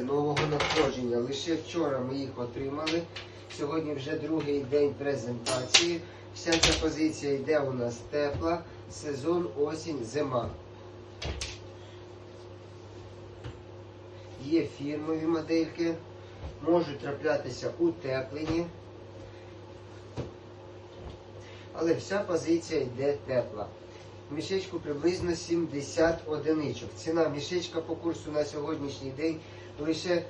нового надходження. Лише вчора ми їх отримали. Сьогодні вже другий день презентації. Вся ця позиція йде у нас тепла, сезон, осінь, зима. Є фірмові модельки, можуть траплятися утеплені. Але вся позиція йде тепла. Мішечку приблизно 70 одиничок. Ціна мішечка по курсу на сьогоднішній день лише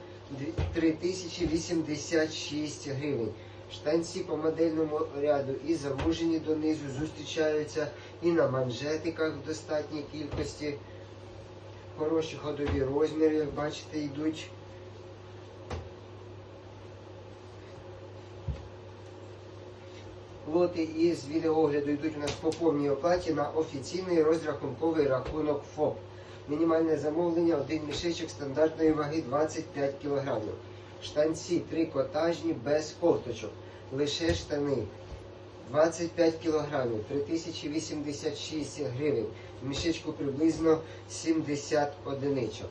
3086 гривень. Штанці по модельному ряду і завужені донизу зустрічаються, і на манжетиках в достатній кількості. Хороші ходові розміри, як бачите, йдуть. Лоти із відеоогляду йдуть у нас по повній оплаті на офіційний розрахунковий рахунок ФОП. Мінімальне замовлення один мішечок стандартної ваги 25 кг. Штанці трикотажні без кофточок. Лише штани 25 кг, 3086 гривень. В мішечку приблизно 70 одиничок.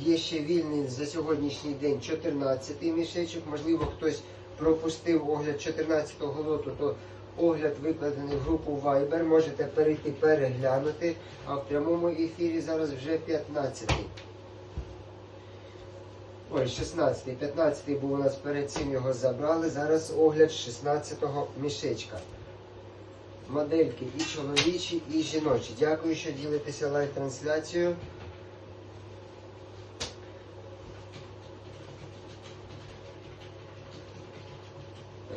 Є ще вільний за сьогоднішній день 14 мішечок. Можливо, хтось пропустив огляд 14-го лоту, то огляд викладений в групу Viber. Можете перейти переглянути. А в прямому ефірі зараз вже 15-й. Ой, 16-й. 15-й був у нас перед цим його забрали. Зараз огляд 16-го мішечка. Модельки і чоловічі, і жіночі. Дякую, що ділитеся лайв-трансляцією.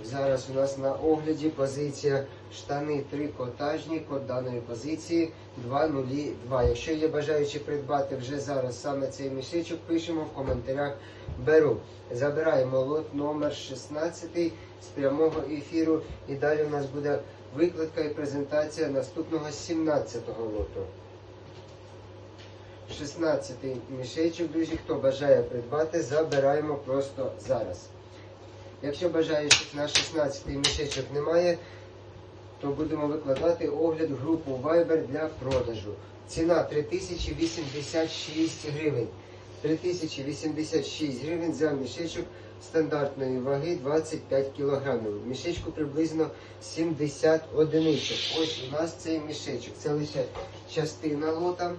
Зараз у нас на огляді позиція штани трикотажні, код даної позиції 202. Якщо є бажаючі придбати вже зараз саме цей мішечок, пишемо в коментарях беру. Забираємо лот номер 16 з прямого ефіру. І далі у нас буде викладка і презентація наступного 17-го лоту. 16 мішечок, друзі, хто бажає придбати, забираємо просто зараз. Якщо бажаючих на 16 мішечок немає, то будемо викладати огляд в групу Viber для продажу. Ціна 3086 гривень. 3086 гривень за мішечок стандартної ваги 25 кг. Мішечку приблизно 70 одиничок. Ось у нас цей мішечок. Це лише частина лота.